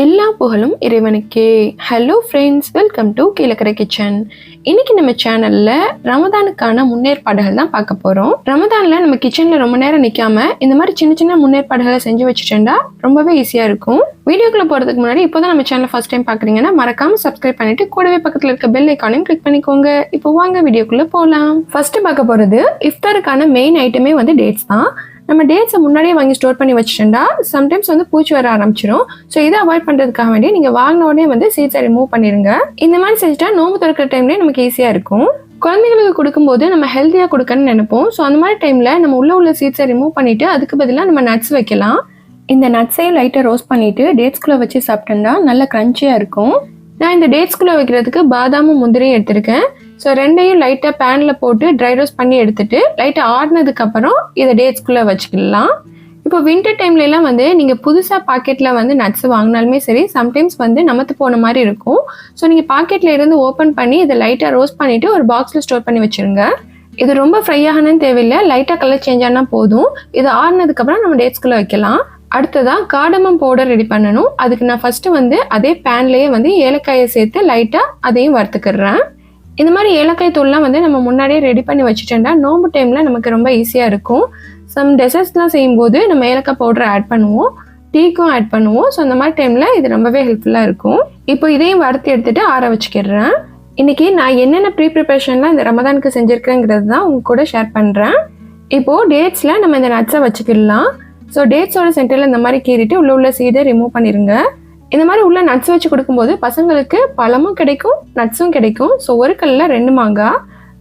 எல்லா புகழும் இறைவனுக்கே. Hello friends welcome to Keelakarai kitchen இன்னைக்கு நம்ம சேனல்ல ரமதானுக்கான முன்னேற்பாடுகள் தான் பார்க்க போறோம். ரமதான்ல நம்ம கிச்சன்ல ரொம்ப நேரம் நிக்காம இந்த மாதிரி சின்ன சின்ன முன்னேற்பாடுகளை செஞ்சு வச்சுட்டா ரொம்பவே ஈஸியா இருக்கும். வீடியோக்குள்ள போறதுக்கு முன்னாடி இப்போதான் நம்ம சேனல் ஃபர்ஸ்ட் டைம் பாக்குறீங்கன்னா மறக்காம சப்ஸ்கிரைப் பண்ணிட்டு கூடவே பக்கத்துல இருக்க பெல் ஐக்கானையும் கிளிக் பண்ணிக்கோங்க. இப்போ வாங்க வீடியோக்குள்ள போகலாம் ஃபர்ஸ்ட் பார்க்க போறது இஃப்தாருக்கான மெயின் ஐட்டமே வந்து டேட்ஸ் தான். நம்ம டேட்ஸை முன்னாடியே வாங்கி ஸ்டோர் பண்ணி வச்சுட்டா சம்டைம்ஸ் வந்து பூச்சி வர ஆரம்பிச்சிடும் ஸோ இதை அவாய்ட் பண்ணுறதுக்காக வேண்டி நீங்கள் வாங்கின உடனே வந்து சீட்ஸை ரிமூவ் பண்ணிடுங்க இந்த மாதிரி செஞ்சுட்டா நோம்பு திறக்கிற டைம்லேயே நமக்கு ஈஸியாக இருக்கும். குழந்தைங்களுக்கு கொடுக்கும்போது நம்ம ஹெல்த்தியாக கொடுக்கணும்னு நினைப்போம். ஸோ அந்த மாதிரி டைமில் நம்ம உள்ள உள்ள சீட்ஸை ரிமூவ் பண்ணிவிட்டு அதுக்கு பதிலாக நம்ம நட்ஸ் வைக்கலாம். இந்த நட்ஸையும் லைட்டாக ரோஸ்ட் பண்ணிவிட்டு டேட்ஸ்குள்ளே வச்சு சாப்பிட்டோம்னா நல்ல க்ரன்ச்சியாக இருக்கும். நான் இந்த டேட்ஸ்குள்ளே வைக்கிறதுக்கு பாதாமும் முந்திரியும் எடுத்திருக்கேன். ஸோ ரெண்டையும் லைட்டாக பேனில் போட்டு ட்ரை ரோஸ்ட் பண்ணி எடுத்துட்டு லைட்டாக ஆடினதுக்கப்புறம் இதை டேட்ஸ்குள்ளே வச்சுக்கலாம். இப்போ வின்டர் டைம்லலாம் வந்து நீங்கள் புதுசாக பாக்கெட்டில் வந்து நட்ஸ் வாங்கினாலுமே சரி சம்டைம்ஸ் வந்து நமத்து போன மாதிரி இருக்கும். ஸோ நீங்கள் பாக்கெட்டில் இருந்து ஓப்பன் பண்ணி இதை லைட்டாக ரோஸ்ட் பண்ணிவிட்டு ஒரு பாக்ஸில் ஸ்டோர் பண்ணி வச்சுருங்க. இது ரொம்ப ஃப்ரை ஆகணும்னு தேவையில்லை. லைட்டாக கலர் சேஞ்ச் ஆனால் போதும். இது ஆடினதுக்கப்புறம் நம்ம டேட்ஸ்குள்ளே வைக்கலாம். அடுத்ததாக காடமம் பவுடர் ரெடி பண்ணணும். அதுக்கு நான் ஃபஸ்ட்டு வந்து அதே பேன்லேயே வந்து ஏலக்காயை சேர்த்து லைட்டாக அதையும் வறுத்துக்கிறேன். இந்த மாதிரி ஏலக்காய் தூள்லாம் வந்து நம்ம முன்னாடியே ரெடி பண்ணி வச்சுட்டோம்னா நோம்பு டைமில் நமக்கு ரொம்ப ஈஸியாக இருக்கும். சம் டெசர்ட்ஸ்லாம் செய்யும்போது நம்ம ஏலக்காய் பவுடர் ஆட் பண்ணுவோம். டீக்கும் ஆட் பண்ணுவோம். ஸோ அந்த மாதிரி டைமில் இது ரொம்பவே ஹெல்ப்ஃபுல்லாக இருக்கும். இப்போ இதையும் வறுத்து எடுத்துகிட்டு ஆற வச்சுக்கிடுறேன் இன்றைக்கி நான் என்னென்ன ப்ரீ ப்ரிப்பரேஷன்லாம் இந்த ரமதானுக்கு செஞ்சுருக்கேங்கிறது தான் உங்க கூட ஷேர் பண்ணுறேன் இப்போது டேட்ஸில் நம்ம இந்த நட்ஸை வச்சுக்கிடலாம். ஸோ டேட்ஸோட சென்டரில் இந்த மாதிரி கீறிட்டு உள்ள உள்ள சீடை ரிமூவ் பண்ணிடுங்க இந்த மாதிரி உள்ள நட்ஸ் வச்சு கொடுக்கும்போது பசங்களுக்கு பழமும் கிடைக்கும் நட்ஸும் கிடைக்கும். ஸோ ஒரு கல்லில் ரெண்டு மாங்காய்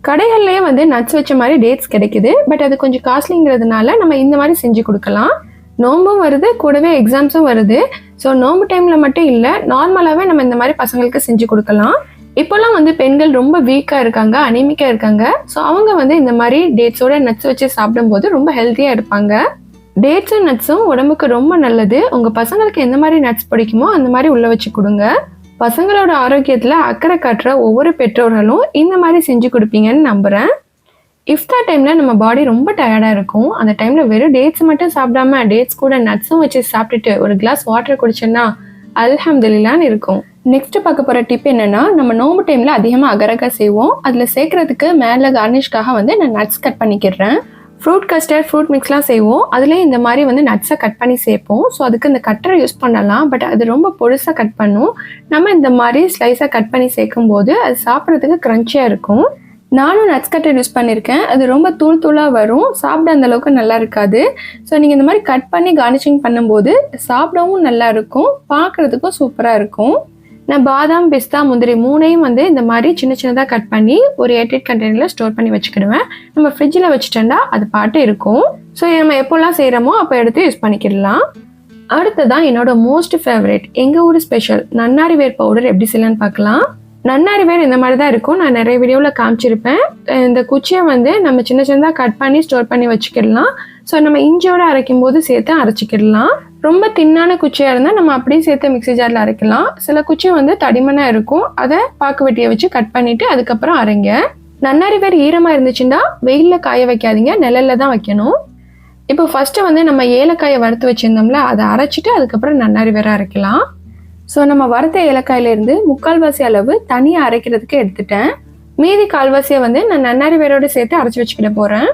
கடைகள்லேயே வந்து நட்ஸ் வச்ச மாதிரி டேட்ஸ் கிடைக்குது. பட் அது கொஞ்சம் காஸ்ட்லிங்கிறதுனால நம்ம இந்த மாதிரி செஞ்சு கொடுக்கலாம். நோம்பும் வருது கூடவே எக்ஸாம்ஸும் வருது. ஸோ நோம்பு டைமில் மட்டும் இல்லை நார்மலாகவே நம்ம இந்த மாதிரி பசங்களுக்கு செஞ்சு கொடுக்கலாம். இப்போல்லாம் வந்து பெண்கள் ரொம்ப வீக்காக இருக்காங்க அனிமிக்காக இருக்காங்க. ஸோ அவங்க வந்து இந்த மாதிரி டேட்ஸோட நட்ஸ் வச்சு சாப்பிடும்போது ரொம்ப ஹெல்த்தியாக இருப்பாங்க. டேட்ஸ் அண்ட் நட்ஸும் உடம்புக்கு ரொம்ப நல்லது. உங்கள் பசங்களுக்கு எந்த மாதிரி நட்ஸ் பிடிக்குமோ அந்த மாதிரி உள்ளே வச்சு கொடுங்க. பசங்களோட ஆரோக்கியத்தில் அக்கறை காட்டுற ஒவ்வொரு பெற்றோர்களும் இந்த மாதிரி செஞ்சு கொடுப்பீங்கன்னு நம்புகிறேன் இஃப்தா டைமில் நம்ம பாடி ரொம்ப டயர்டாக இருக்கும். அந்த டைமில் வெறும் டேட்ஸ் மட்டும் சாப்பிடாம டேட்ஸ் கூட நட்ஸும் வச்சு சாப்பிட்டுட்டு ஒரு கிளாஸ் வாட்டர் குடிச்சோன்னா அல்ஹம்துலில்லான்னு இருக்கும். நெக்ஸ்ட் பார்க்க போகிற டிப் என்னென்னா நம்ம நோம்பு டைமில் அதிகமாக அகரகா செய்வோம். அதில் சேர்க்கறதுக்கு மேலே கார்னிஷ்காக வந்து நான் நட்ஸ் கட் பண்ணிக்கிறேன். ஃப்ரூட் கஸ்டர்ட் ஃப்ரூட் மிக்ஸ்லாம் செய்வோம். அதுலேயே இந்த மாதிரி வந்து நட்ஸை கட் பண்ணி சேர்ப்போம். ஸோ அதுக்கு இந்த கட்டரை யூஸ் பண்ணலாம். பட் அது ரொம்ப பொழுசாக கட் பண்ணும். நம்ம இந்த மாதிரி ஸ்லைஸாக கட் பண்ணி சேர்க்கும் போது அது சாப்பிட்றதுக்கு க்ரன்ச்சியாக இருக்கும். நானும் நட்ஸ் கட்டர் யூஸ் பண்ணியிருக்கேன் அது ரொம்ப தூள் தூளாக வரும். சாப்பிட அந்த அளவுக்கு நல்லா இருக்காது. ஸோ நீங்கள் இந்த மாதிரி கட் பண்ணி கார்னிஷிங் பண்ணும்போது சாப்பிடவும் நல்லா இருக்கும். பார்க்குறதுக்கும் சூப்பராக இருக்கும். நான் பாதாம் பிஸ்தா முந்திரி மூணையும் வந்து இந்த மாதிரி சின்ன சின்னதாக கட் பண்ணி ஒரு ஏர்டைட் கண்டெய்னரில் ஸ்டோர் பண்ணி வச்சுக்கிடுவேன். நம்ம ஃப்ரிட்ஜில் வச்சுட்டோம்னா அது பாட்டு இருக்கும். ஸோ நம்ம எப்போல்லாம் செய்கிறோமோ அப்போ எடுத்து யூஸ் பண்ணிக்கிடலாம். அடுத்ததான் என்னோட மோஸ்ட் ஃபேவரேட் எங்கள் ஊர் ஸ்பெஷல் நன்னாரி வேர் பவுடர் எப்படி செய்யலான்னு பார்க்கலாம். நன்னாரி வேர் இந்த மாதிரி தான் இருக்கும். நான் நிறைய வீடியோவில் காமிச்சிருப்பேன். இந்த குச்சியை வந்து நம்ம சின்ன சின்னதாக கட் பண்ணி ஸ்டோர் பண்ணி வச்சுக்கிடலாம். ஸோ நம்ம இஞ்சியோடு அரைக்கும் போது சேர்த்து அரைச்சிக்கிடலாம். ரொம்ப தின்னான குச்சியாக இருந்தால் நம்ம அப்படியே சேர்த்து மிக்ஸி ஜாரில் அரைக்கலாம். சில குச்சி வந்து தடிமனாக இருக்கும். அதை பாக்கு வெட்டியை வச்சு கட் பண்ணிவிட்டு அதுக்கப்புறம் அரைங்க. நன்னாரி வேறு ஈரமாக இருந்துச்சுன்னா வெயிலில் காய வைக்காதீங்க. நிழலில் தான் வைக்கணும். இப்போ ஃபஸ்ட்டு வந்து நம்ம ஏலக்காயை வறுத்து வச்சுருந்தோம்ல அதை அரைச்சிட்டு அதுக்கப்புறம் நன்னாரி வேற அரைக்கலாம். ஸோ நம்ம வறுத்த ஏலக்காயிலேருந்து முக்கால்வாசி அளவு தனியாக அரைக்கிறதுக்கு எடுத்துட்டேன். மீதி கால்வாசியை வந்து நான் நன்னாரி வேரோடு சேர்த்து அரைச்சி வச்சுக்கிட போகிறேன்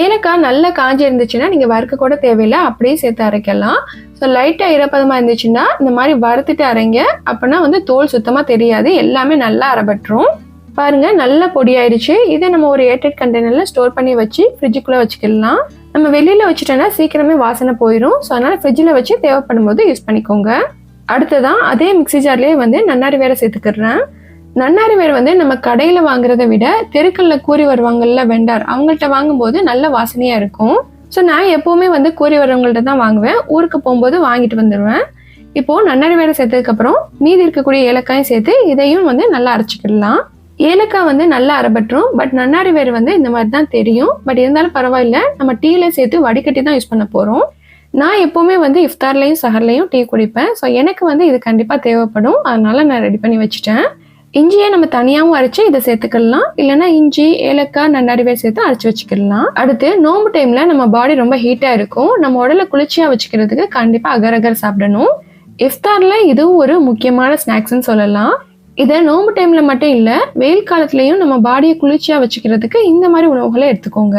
ஏலக்காய் நல்லா காஞ்சி இருந்துச்சுன்னா நீங்கள் வறுக்க கூட தேவையில்லை. அப்படியே சேர்த்து அரைக்கலாம். ஸோ லைட்டாக ஈரப்பதமாக இருந்துச்சுன்னா இந்த மாதிரி வறுத்துட்டு அரைங்க. அப்போனா வந்து தோல் சுத்தமாக தெரியாது. எல்லாமே நல்லா அரைபட்டுரும் பாருங்கள் நல்லா பொடியாயிடுச்சு இதை நம்ம ஒரு ஏர்டெட் கண்டெய்னரில் ஸ்டோர் பண்ணி வச்சு ஃப்ரிட்ஜுக்குள்ளே வச்சுக்கலாம் நம்ம வெளியில் வச்சுட்டோன்னா சீக்கிரமே வாசனை போயிடும் ஸோ அதனால் ஃப்ரிட்ஜில் வச்சு தேவைப்படும் போது யூஸ் பண்ணிக்கோங்க. அடுத்ததான் அதே மிக்ஸி ஜார்லேயே வந்து நன்னாரி வேற சேர்த்துக்கிறேன் நன்னாரி வேர் வந்து நம்ம கடையில் வாங்குறத விட தெருக்களில் கூறி வருவாங்கல்ல வெண்டார் அவங்கள்ட்ட வாங்கும்போது நல்ல வாசனையாக இருக்கும். ஸோ நான் எப்போவுமே வந்து கூறி வரவங்கள்ட்ட தான் வாங்குவேன். ஊருக்கு போகும்போது வாங்கிட்டு வந்துடுவேன் இப்போது நன்னாரி வேலை சேர்த்ததுக்கப்புறம் மீதி இருக்கக்கூடிய ஏலக்காயும் சேர்த்து இதையும் வந்து நல்லா அரைச்சிக்கிடலாம். ஏலக்காய் வந்து நல்லா அரைபட்டுரும். பட் நன்னாரி வேறு வந்து இந்த மாதிரி தான் தெரியும். பட் இருந்தாலும் பரவாயில்ல. நம்ம டீயில் சேர்த்து வடிகட்டி தான் யூஸ் பண்ண போகிறோம் நான் எப்போவுமே வந்து இஃப்தார்லேயும் சஹர்லேயும் டீ குடிப்பேன். ஸோ எனக்கு வந்து இது கண்டிப்பாக தேவைப்படும். அதனால நான் ரெடி பண்ணி வச்சுட்டேன். இஞ்சியை நம்ம தனியாகவும் அரைச்சு இதை சேர்த்துக்கலாம். இல்லைன்னா இஞ்சி ஏலக்காய் நன்னாரிவே சேர்த்து அரைச்சி வச்சுக்கலாம். அடுத்து நோம்பு டைமில் நம்ம பாடி ரொம்ப ஹீட்டாக இருக்கும். நம்ம உடலை குளிர்ச்சியாக வச்சுக்கிறதுக்கு கண்டிப்பாக அகர் அகர் சாப்பிடணும். இஃப்தாரில் இதுவும் ஒரு முக்கியமான ஸ்நாக்ஸ்னு சொல்லலாம். இதை நோம்பு டைமில் மட்டும் இல்லை வெயில் காலத்துலேயும் நம்ம பாடியை குளிர்ச்சியாக வச்சுக்கிறதுக்கு இந்த மாதிரி உணவுகளை எடுத்துக்கோங்க.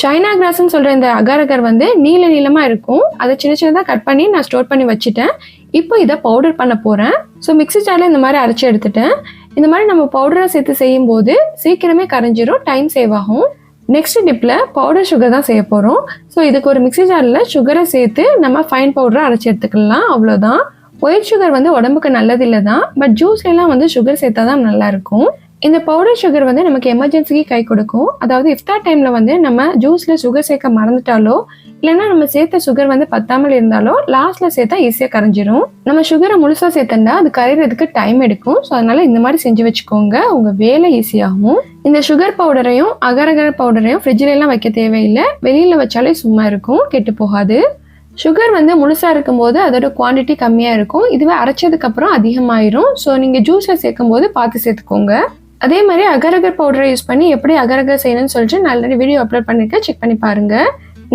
சைனா கிராஸ்ன்னு சொல்கிற இந்த அகரகர் வந்து நீல நீளமாக இருக்கும். அதை சின்ன சின்னதாக கட் பண்ணி நான் ஸ்டோர் பண்ணி வச்சுட்டேன். இப்போ இதை பவுடர் பண்ண போகிறேன் ஸோ மிக்ஸி ஜாரில் இந்த மாதிரி அரைச்சி எடுத்துட்டேன். இந்த மாதிரி நம்ம பவுடரை சேர்த்து செய்யும் போது சீக்கிரமே கரைஞ்சிரும். டைம் சேவ் ஆகும். நெக்ஸ்ட் டிப்பில் பவுடர் சுகர் தான் செய்ய போகிறோம் ஸோ இதுக்கு ஒரு மிக்ஸி ஜாரில் சுகரை சேர்த்து நம்ம ஃபைன் பவுடரை அரைச்சி எடுத்துக்கலாம். அவ்வளோதான் ஒயிட் சுகர் வந்து உடம்புக்கு நல்லது இல்லை தான் பட் ஜூஸ்லாம் வந்து சுகர் சேர்த்தா தான் நல்லாயிருக்கும் இந்த பவுடர் சுகர் வந்து நமக்கு எமர்ஜென்சிக்கு கை கொடுக்கும். அதாவது இஃப்தார் டைமில் வந்து நம்ம ஜூஸில் சுகர் சேர்க்க மறந்துட்டாலோ இல்லைன்னா நம்ம சேர்த்த சுகர் வந்து பத்தாமல் இருந்தாலோ லாஸ்ட்ல சேர்த்தா ஈஸியாக கரைஞ்சிரும். நம்ம சுகரை முழுசாக சேர்த்தா அது கரையிறதுக்கு டைம் எடுக்கும். ஸோ அதனால இந்த மாதிரி செஞ்சு வச்சுக்கோங்க. உங்கள் வேலை ஈஸியாகும் இந்த சுகர் பவுடரையும் அகரகர பவுடரையும் ஃப்ரிட்ஜில எல்லாம் வைக்க தேவையில்லை. வெளியில் வச்சாலே சும்மா இருக்கும் கெட்டு போகாது. சுகர் வந்து முழுசாக இருக்கும்போது அதோட குவான்டிட்டி கம்மியாக இருக்கும். இதுவே அரைச்சதுக்கப்புறம் அதிகமாயிரும். ஸோ நீங்கள் ஜூஸில் சேர்க்கும் போது பார்த்து சேர்த்துக்கோங்க. அதே மாதிரி அகரகர் பவுடரை யூஸ் பண்ணி எப்படி அகரகர் செய்யணும்னு சொல்லிட்டு நான் ஆல்ரெடி வீடியோ அப்லோட் பண்ணியிருக்கேன் செக் பண்ணி பாருங்க.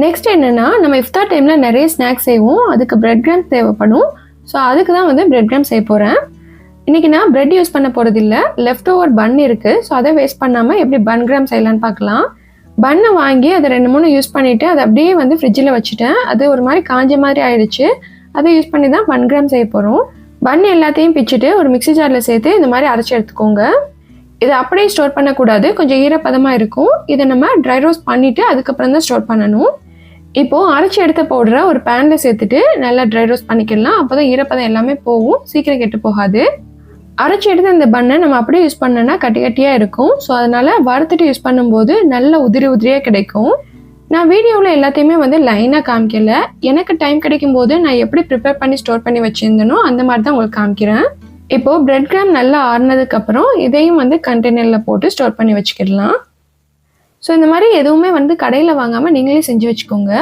நெக்ஸ்ட் என்னன்னா நம்ம இஃப்தார் டைமில் நிறைய ஸ்நாக்ஸ் செய்வோம். அதுக்கு பிரெட் கிராம் தேவைப்படும். ஸோ அதுக்கு தான் வந்து பிரெட் கிராம் செய்ய போகிறேன் இன்னைக்கு நான் பிரெட் யூஸ் பண்ண போகிறது இல்லை லெஃப்ட் ஓவர் பன் இருக்குது ஸோ அதை வேஸ்ட் பண்ணாமல் எப்படி பன் கிராம் செய்யலான்னு பார்க்கலாம். பன்னை வாங்கி அதை ரெண்டு மூணு யூஸ் பண்ணிவிட்டு அதை அப்படியே வந்து ஃப்ரிட்ஜில் வச்சுட்டேன். அது ஒரு மாதிரி காஞ்ச மாதிரி ஆயிடுச்சு. அதை யூஸ் பண்ணி தான் பன் கிராம் செய்ய போகிறோம் பன் எல்லாத்தையும் பிச்சுட்டு ஒரு மிக்ஸி ஜாரில் சேர்த்து இந்த மாதிரி அரைச்சி எடுத்துக்கோங்க. இதை அப்படியே ஸ்டோர் பண்ணக்கூடாது. கொஞ்சம் ஈரப்பதமாக இருக்கும். இதை நம்ம ட்ரை ரோஸ்ட் பண்ணிவிட்டு அதுக்கப்புறம் தான் ஸ்டோர் பண்ணணும். இப்போது அரைச்சி எடுத்த பவுடரை ஒரு பேனில் சேர்த்துட்டு நல்லா ட்ரை ரோஸ்ட் பண்ணிக்கலாம். அப்போ தான் ஈரப்பதம் எல்லாமே போகும். சீக்கிரம் கெட்டு போகாது. அரைச்சி எடுத்த இந்த பண்ணை நம்ம அப்படியே யூஸ் பண்ணோன்னா கட்டி கட்டியாக இருக்கும். ஸோ அதனால் வறுத்துட்டு யூஸ் பண்ணும்போது நல்ல உதிரி உதிரியாக கிடைக்கும். நான் வீடியோவில் எல்லாத்தையுமே வந்து லைனாக காமிக்கல. எனக்கு டைம் கிடைக்கும் போது நான் எப்படி ப்ரிப்பேர் பண்ணி ஸ்டோர் பண்ணி வச்சுருந்தேனோ அந்த மாதிரி தான் உங்களுக்கு காமிக்கிறேன். இப்போது பிரெட் கிராம் நல்லா ஆறுனதுக்கப்புறம் இதையும் வந்து கண்டெய்னரில் போட்டு ஸ்டோர் பண்ணி வச்சுக்கிடலாம். ஸோ இந்த மாதிரி எதுவுமே வந்து கடையில் வாங்காமல் நீங்களே செஞ்சு வச்சுக்கோங்க.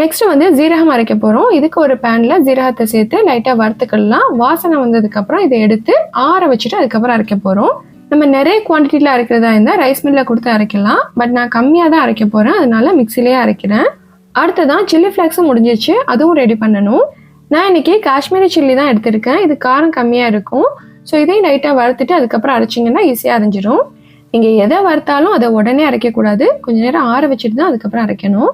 நெக்ஸ்ட் வந்து ஜீரகம் அரைக்க போகிறோம் இதுக்கு ஒரு பேனில் ஜீரகத்தை சேர்த்து லைட்டாக வறுத்துக்கலாம். வாசனை வந்ததுக்கப்புறம் இதை எடுத்து ஆற வச்சுட்டு அதுக்கப்புறம் அரைக்க போகிறோம் நம்ம நிறைய குவான்டிட்டியில் அரைக்கிறதா இருந்தால் ரைஸ் மில்லில் கொடுத்து அரைக்கலாம். பட் நான் கம்மியாக தான் அரைக்க போகிறேன் அதனால மிக்சிலேயே அரைக்கிறேன். அடுத்ததான் சில்லி ஃப்ளாக்ஸும் முடிஞ்சிச்சு அதுவும் ரெடி பண்ணணும். நான் இன்றைக்கி காஷ்மீரி சில்லி தான் எடுத்திருக்கேன். இது காரம் கம்மியாக இருக்கும். ஸோ இதையும் லைட்டாக வறுத்துட்டு அதுக்கப்புறம் அரைச்சிங்கன்னா ஈஸியாக அரைஞ்சிரும். நீங்கள் எதை வறுத்தாலும் அதை உடனே அரைக்கக்கூடாது. கொஞ்சம் நேரம் ஆற வச்சுட்டு தான் அதுக்கப்புறம் அரைக்கணும்.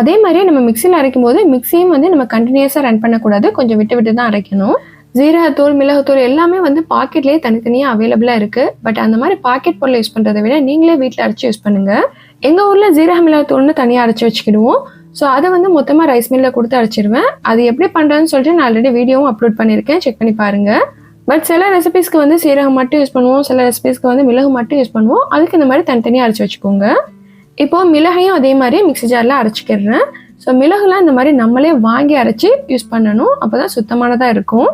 அதே மாதிரியே நம்ம மிக்சியில் அரைக்கும் போது மிக்சியும் வந்து நம்ம கண்டினியூஸாக ரன் பண்ணக்கூடாது. கொஞ்சம் விட்டு விட்டு தான் அரைக்கணும். ஜீரகத்தூள் மிளகுத்தூள் எல்லாமே வந்து பாக்கெட்லேயே தனித்தனியாக அவைலபிளாக இருக்குது பட் அந்த மாதிரி பாக்கெட் பொருளை யூஸ் பண்ணுறதை விட நீங்களே வீட்டில் அரைச்சி யூஸ் பண்ணுங்கள் எங்கள் ஊரில் ஜீரக மிளகுத்தூள்னு தனியாக அரைச்சி வச்சுக்கிடுவோம். ஸோ அதை வந்து மொத்தமாக ரைஸ் மில்லில் கொடுத்து அரைச்சிடுவேன் அது எப்படி பண்ணுறதுன்னு சொல்லிட்டு நான் ஆல்ரெடி வீடியோவும் அப்லோட் பண்ணியிருக்கேன். செக் பண்ணி பாருங்கள் பட் சில ரெசிபிஸ்க்கு வந்து சீரகம் மட்டும் யூஸ் பண்ணுவோம். சில ரெசிபிஸ்க்கு வந்து மிளகு மட்டும் யூஸ் பண்ணுவோம். அதுக்கு இந்த மாதிரி தனித்தனியாக அரைச்சி வச்சுக்கோங்க. இப்போ மிளகையும் அதே மாதிரி மிக்ஸி ஜாரில் அரைச்சிக்கிறேன். ஸோ மிளகுலாம் இந்த மாதிரி நம்மளே வாங்கி அரைச்சி யூஸ் பண்ணணும். அப்போ தான் சுத்தமானதாக இருக்கும்.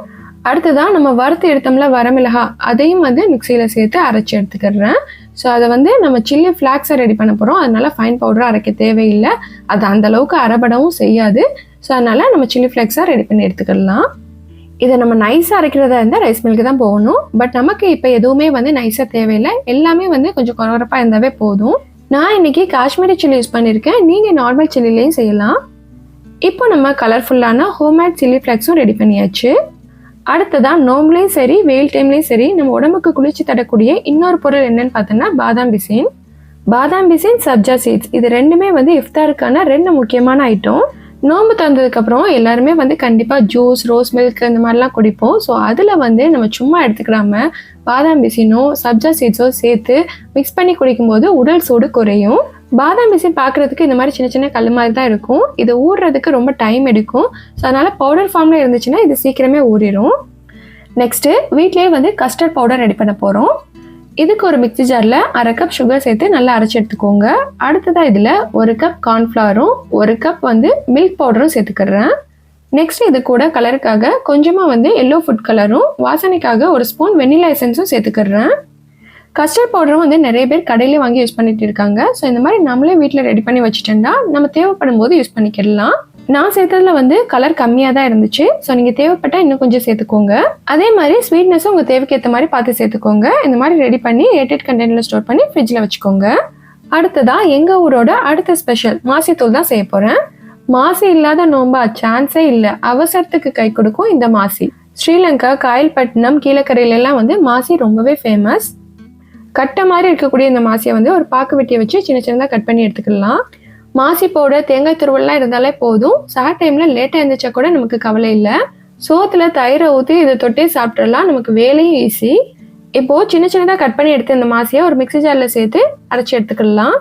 அடுத்ததான் நம்ம வறுத்து எடுத்தோம்ல வரமிளகா அதையும் வந்து மிக்சியில் சேர்த்து அரைச்சி எடுத்துக்கிறேன். ஸோ அதை வந்து நம்ம சில்லி ஃப்ளாக்ஸை ரெடி பண்ண போகிறோம் அதனால ஃபைன் பவுடராக அரைக்க தேவையில்லை. அது அந்தளவுக்கு அரைபடவும் செய்யாது. ஸோ அதனால் நம்ம சில்லி ஃப்ளாக்ஸாக ரெடி பண்ணி எடுத்துக்கலாம். இதை நம்ம நைஸாக அரைக்கிறதா இருந்தால் ரைஸ் மில்க்கு தான் போகணும். பட் நமக்கு இப்போ எதுவுமே வந்து நைஸாக தேவையில்லை. எல்லாமே வந்து கொஞ்சம் குறகுறப்பாக இருந்தாவே போதும். நான் இன்னைக்கு காஷ்மீரி சில்லி யூஸ் பண்ணியிருக்கேன் நீங்கள் நார்மல் சில்லிலையும் செய்யலாம். இப்போ நம்ம கலர்ஃபுல்லான ஹோம்மேட் சில்லி ஃப்ளாக்ஸும் ரெடி பண்ணியாச்சு. அடுத்ததான் நோம்புலையும் சரி வெயில் டைம்லையும் சரி நம்ம உடம்புக்கு குளிர்ச்சி தரக்கூடிய இன்னொரு பொருள் என்னன்னு பார்த்தோன்னா பாதாம் பிசின். பாதாம் பிசின் சப்ஜா சீட்ஸ் இது ரெண்டுமே வந்து இஃப்தாருக்கான ரெண்டு முக்கியமான ஐட்டம் நோம்பு திறந்ததுக்கப்புறம் எல்லாருமே வந்து கண்டிப்பாக ஜூஸ் ரோஸ் மில்க் இந்த மாதிரிலாம் குடிப்போம். ஸோ அதில் வந்து நம்ம சும்மா எடுத்துக்கிறாம பாதாம் பிசினோ சப்ஜா சீட்ஸோ சேர்த்து மிக்ஸ் பண்ணி குடிக்கும்போது உடல் சூடு குறையும். பாதாம் பிசின் பார்க்குறதுக்கு இந்த மாதிரி சின்ன சின்ன கல் மாதிரி தான் இருக்கும். இது ஊறுறதுக்கு ரொம்ப டைம் எடுக்கும். ஸோ அதனால் பவுடர் ஃபார்மில் இருந்துச்சுன்னா இது சீக்கிரமே ஊறிடும் நெக்ஸ்ட்டு வீட்லேயே வந்து கஸ்டர்ட் பவுடர் ரெடி பண்ண போகிறோம் இதுக்கு ஒரு மிக்ஸி ஜாரில் அரை கப் சுகர் சேர்த்து நல்லா அரைச்சி எடுத்துக்கோங்க. அடுத்ததாக இதில் ஒரு கப் கார்ன்ஃப்ளவரும் ஒரு கப் வந்து மில்க் பவுடரும் சேர்த்துக்கிறேன். நெக்ஸ்ட் இது கூட கலருக்காக கொஞ்சமாக வந்து எல்லோ ஃபுட் கலரும் வாசனைக்காக ஒரு ஸ்பூன் வெனிலா எசன்ஸும் சேர்த்துக்கிறேன். கஸ்டர்ட் பவுடரும் வந்து நிறைய பேர் கடையிலே வாங்கி யூஸ் பண்ணிட்டு இருக்காங்க. ஸோ இந்த மாதிரி நம்மளே வீட்டில் ரெடி பண்ணி வச்சுட்டோம்னா நம்ம தேவைப்படும் போது யூஸ் பண்ணிக்கிடலாம். நான் சேர்த்ததுல வந்து கலர் கம்மியாக தான் இருந்துச்சு. ஸோ நீங்கள் தேவைப்பட்டால் இன்னும் கொஞ்சம் சேர்த்துக்கோங்க. அதே மாதிரி ஸ்வீட்னஸும் உங்கள் தேவைக்கு ஏற்ற மாதிரி பார்த்து சேர்த்துக்கோங்க. இந்த மாதிரி ரெடி பண்ணி ஏட்டட் கண்டெய்னரில் ஸ்டோர் பண்ணி ஃப்ரிட்ஜில் வச்சுக்கோங்க. அடுத்ததாக எங்கள் ஊரோட அடுத்த ஸ்பெஷல் மாசித்தூள் தான் செய்ய போகிறேன் மாசி இல்லாத நோம்பா சான்ஸே இல்லை. அவசரத்துக்கு கை கொடுக்கும் இந்த மாசி. ஸ்ரீலங்கா காயல்பட்டினம் கீழக்கரையிலெல்லாம் வந்து மாசி ரொம்பவே ஃபேமஸ் கட்டை மாதிரி இருக்கக்கூடிய இந்த மாசியை வந்து ஒரு பாக்கு வெட்டியை வச்சு சின்ன சின்னதாக கட் பண்ணி எடுத்துக்கலாம். மாசி பவுடர் தேங்காய் துருவல்லாம் இருந்தாலே போதும். சார் டைமில் லேட்டாக இருந்துச்சா கூட நமக்கு கவலை இல்லை. சோத்தில் தயிரை ஊற்றி இதை தொட்டே சாப்பிட்றலாம் நமக்கு வேலையும் ஈஸி இப்போது சின்ன சின்னதாக கட் பண்ணி எடுத்து இந்த மாசியை ஒரு மிக்ஸி ஜாரில் சேர்த்து அரைச்சி எடுத்துக்கலாம்.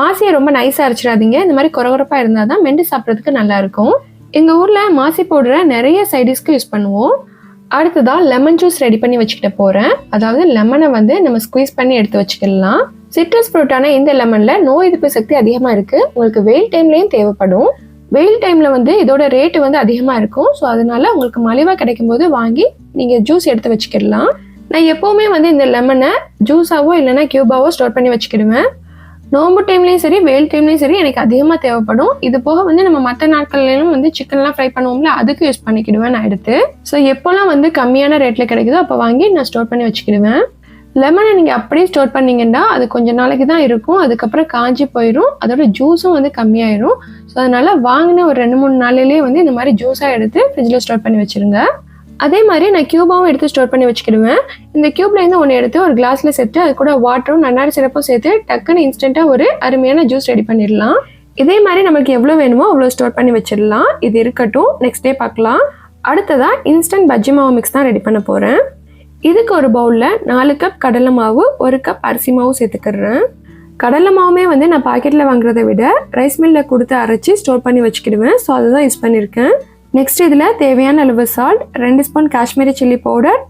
மாசியை ரொம்ப நைஸாக அரைச்சிடாதீங்க. இந்த மாதிரி குறகுறப்பாக இருந்தால் தான் மெண்டு சாப்பிட்றதுக்கு நல்லாயிருக்கும் எங்கள் ஊரில் மாசி பவுடரை நிறைய சைடிஸ்க்கு யூஸ் பண்ணுவோம். அடுத்ததாக லெமன் ஜூஸ் ரெடி பண்ணி வச்சுக்கிட்ட போகிறேன் அதாவது லெமனை வந்து நம்ம ஸ்குவீஸ் பண்ணி எடுத்து வச்சுக்கலாம் சிட்ரஸ் ஃப்ரூட்டான இந்த லெமனில் நோய் எதிர்ப்பு சக்தி அதிகமாக இருக்குது உங்களுக்கு வெயில் டைம்லேயும் தேவைப்படும். வெயில் டைமில் வந்து இதோட ரேட்டு வந்து அதிகமாக இருக்கும். ஸோ அதனால உங்களுக்கு மலிவாக கிடைக்கும் போது வாங்கி நீங்கள் ஜூஸ் எடுத்து வச்சுக்கிடலாம். நான் எப்போவுமே வந்து இந்த லெமனை ஜூஸாவோ இல்லைன்னா கியூபாவோ ஸ்டோர் பண்ணி வச்சுக்கிடுவேன். நோம்பு டைம்லேயும் சரி வெயில் டைம்லேயும் சரி எனக்கு அதிகமாக தேவைப்படும். இது போக வந்து நம்ம மற்ற நாட்கள்லையும் வந்து சிக்கன்லாம் ஃப்ரை பண்ணுவோம்ல அதுக்கு யூஸ் பண்ணிக்கிடுவேன் நான் எடுத்து. ஸோ எப்போல்லாம் வந்து கம்மியான ரேட்டில் கிடைக்குதோ அப்போ வாங்கி நான் ஸ்டோர் பண்ணி வச்சுக்கிடுவேன். லெமனை நீங்கள் அப்படியே ஸ்டோர் பண்ணீங்கன்னா அது கொஞ்சம் நாளைக்கு தான் இருக்கும். அதுக்கப்புறம் காஞ்சி போயிடும் அதோட ஜூஸும் வந்து கம்மியாயிரும். ஸோ அதனால வாங்கின ஒரு ரெண்டு மூணு நாளிலேயே வந்து இந்த மாதிரி ஜூஸாக எடுத்து ஃப்ரிட்ஜில் ஸ்டோர் பண்ணி வச்சிருங்க. அதே மாதிரி நான் கியூபாவும் எடுத்து ஸ்டோர் பண்ணி வச்சுக்கிடுவேன். இந்த கியூப்லேருந்து ஒன்று எடுத்து ஒரு கிளாஸில் சேர்த்து அது கூட வாட்டரும் நன்னாரி சிறப்பும் சேர்த்து டக்குன்னு இன்ஸ்டண்ட்டாக ஒரு அருமையான ஜூஸ் ரெடி பண்ணிடலாம். இதே மாதிரி நமக்கு எவ்வளோ வேணுமோ அவ்வளோ ஸ்டோர் பண்ணி வச்சிடலாம். இது இருக்கட்டும். நெக்ஸ்ட் டே பார்க்கலாம். அடுத்ததாக இன்ஸ்டன்ட் பஜ்ஜி மாவு மிக்ஸ் தான் ரெடி பண்ண போகிறேன் இதுக்கு ஒரு பவுலில் நாலு கப் கடலை மாவு ஒரு கப் அரிசி மாவு சேர்த்துக்கிறேன் கடலை மாவுமே வந்து நான் பாக்கெட்டில் வாங்குறதை விட ரைஸ் மில்லில் கொடுத்து அரைச்சி ஸ்டோர் பண்ணி வச்சுக்கிடுவேன். ஸோ அதை தான் யூஸ் பண்ணியிருக்கேன். நெக்ஸ்ட் இதில் தேவையான அளவு சால்ட் ரெண்டு ஸ்பூன் காஷ்மீரி சில்லி பவுடர்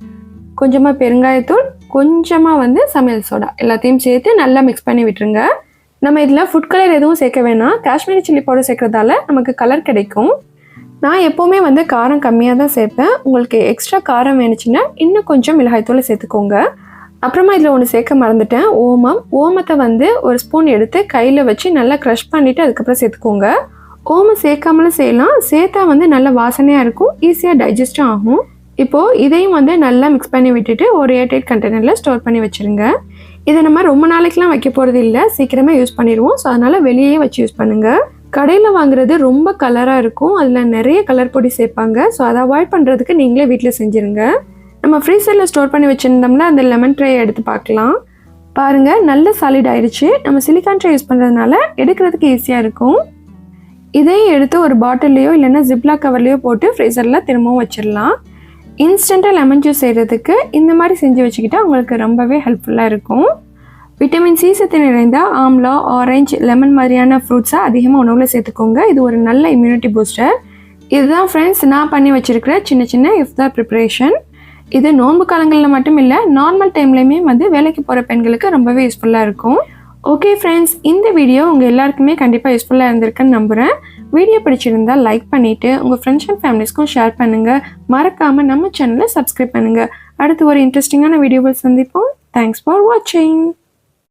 கொஞ்சமாக பெருங்காயத்தூள் கொஞ்சமாக வந்து சமையல் சோடா எல்லாத்தையும் சேர்த்து நல்லா மிக்ஸ் பண்ணி விட்டுருங்க. நம்ம இதில் ஃபுட் கலர் எதுவும் சேர்க்க வேணாம். காஷ்மீரி சில்லி பவுடர் சேர்க்குறதால நமக்கு கலர் கிடைக்கும். நான் எப்போவுமே வந்து காரம் கம்மியாக தான் சேர்ப்பேன். உங்களுக்கு எக்ஸ்ட்ரா காரம் வேணுச்சுன்னா இன்னும் கொஞ்சம் மிளகாய்த்தூள் சேர்த்துக்கோங்க. அப்புறமா இதில் ஒன்று சேர்க்க மறந்துட்டேன். ஓமம். ஓமத்தை வந்து ஒரு ஸ்பூன் எடுத்து கையில் வச்சு நல்லா க்ரஷ் பண்ணிவிட்டு அதுக்கப்புறம் சேர்த்துக்கோங்க. ஓமம் சேர்க்காமலும் செய்யலாம். சேர்த்தா வந்து நல்ல வாசனையாக இருக்கும். ஈஸியாக டைஜஸ்டும் ஆகும். இப்போது இதையும் வந்து நல்லா மிக்ஸ் பண்ணி விட்டுட்டு ஒரு ஏர்டைட் கண்டெய்னரில் ஸ்டோர் பண்ணி வச்சுருங்க. இதை நம்ம ரொம்ப நாளைக்கெலாம் வைக்க போகிறது இல்லை. சீக்கிரமாக யூஸ் பண்ணிடுவோம். ஸோ அதனால் வெளியே வச்சு யூஸ் பண்ணுங்கள் கடையில் வாங்குறது ரொம்ப கலராக இருக்கும். அதில் நிறைய கலர் பொடி சேர்ப்பாங்க. ஸோ அதை அவாய்ட் பண்ணுறதுக்கு நீங்களே வீட்டில் செஞ்சுருங்க. நம்ம ஃப்ரீசரில் ஸ்டோர் பண்ணி வச்சுருந்தோம்னா அந்த லெமன் ட்ரையை எடுத்து பார்க்கலாம். பாருங்கள் நல்ல சாலிட் ஆயிடுச்சு நம்ம சிலிக்கான் ட்ரே யூஸ் பண்ணுறதுனால எடுக்கிறதுக்கு ஈஸியாக இருக்கும். இதையும் எடுத்து ஒரு பாட்டில்லையோ இல்லைன்னா ஜிப்லா கவர்லேயோ போட்டு ஃப்ரீசரில் திரும்பவும் வச்சிடலாம். இன்ஸ்டண்ட்டாக லெமன் ஜூஸ் செய்கிறதுக்கு இந்த மாதிரி செஞ்சு வச்சுக்கிட்டா உங்களுக்கு ரொம்பவே ஹெல்ப்ஃபுல்லாக இருக்கும். விட்டமின் சி சத்து நிறைந்த ஆம்லா ஆரஞ்சு லெமன் மாதிரியான ஃப்ரூட்ஸை அதிகமாக உணவில் சேர்த்துக்கோங்க. இது ஒரு நல்ல இம்யூனிட்டி பூஸ்டர் இதுதான் ஃப்ரெண்ட்ஸ் நான் பண்ணி வச்சுருக்கிற சின்ன சின்ன இஃப்தார் ப்ரிப்ரேஷன் இது நோன்பு காலங்களில் மட்டும் இல்லை நார்மல் டைம்லையுமே வந்து வேலைக்கு போகிற பெண்களுக்கு ரொம்பவே யூஸ்ஃபுல்லாக இருக்கும். ஓகே ஃப்ரெண்ட்ஸ் இந்த வீடியோ உங்கள் எல்லாருக்குமே கண்டிப்பாக யூஸ்ஃபுல்லாக இருந்திருக்குன்னு நம்புகிறேன் வீடியோ பிடிச்சிருந்தா லைக் பண்ணிவிட்டு உங்கள் ஃப்ரெண்ட்ஸ் அண்ட் ஃபேமிலிஸ்க்கும் ஷேர் பண்ணுங்கள் மறக்காமல் நம்ம சேனலை சப்ஸ்கிரைப் பண்ணுங்கள் அடுத்து ஒரு இன்ட்ரெஸ்டிங்கான வீடியோவில் சந்திப்போம். தேங்க்ஸ் ஃபார் வாட்சிங்